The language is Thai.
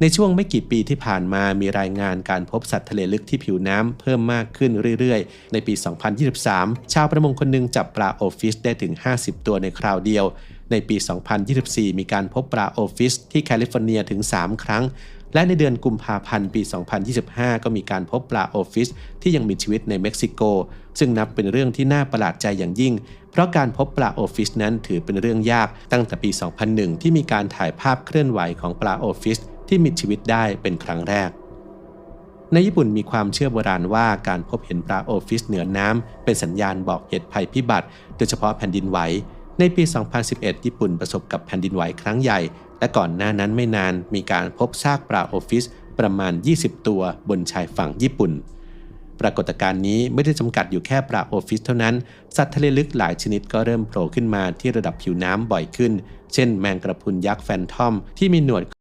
ในช่วงไม่กี่ปีที่ผ่านมามีรายงานการพบสัตว์ทะเลลึกที่ผิวน้ำเพิ่มมากขึ้นเรื่อยๆ ในปี 2023 ชาวประมงคนหนึ่งจับปลาโอฟิสได้ถึง 50 ตัวในคราวเดียว ในปี 2024 มีการพบปลาโอฟิสที่แคลิฟอร์เนียถึง 3 ครั้ง และในเดือนกุมภาพันธ์ปี 2025 ก็มีการพบปลาโอฟิสที่ยังมีชีวิตในเม็กซิโก ซึ่งนับเป็นเรื่องที่น่าประหลาดใจอย่างยิ่งเพราะการพบปลาโอฟิสนั้นถือเป็นเรื่องยากตั้งแต่ปี 2001 ที่มีการถ่ายภาพเคลื่อนไหวของปลาโอฟิส ที่มีชีวิตได้เป็นครั้งแรก ในญี่ปุ่นมีความเชื่อโบราณว่าการพบเห็นปลาโอฟิสเหนือน้ำเป็นสัญญาณบอกเหตุภัยพิบัติ โดยเฉพาะแผ่นดินไหว ในปี 2011 ญี่ปุ่นประสบกับแผ่นดินไหวครั้งใหญ่ และก่อนหน้านั้นไม่นานมีการพบซากปลาโอฟิสประมาณ 20 ตัวบนชายฝั่งญี่ปุ่น ปรากฏการณ์นี้ไม่ได้จำกัดอยู่แค่ปลาโอฟิสเท่านั้น สัตว์ทะเลลึกหลายชนิดก็เริ่มโผล่ขึ้นมาที่ระดับผิวน้ำบ่อยขึ้น เช่นแมงกระพุนยักษ์แฟนทอมที่มีหนวด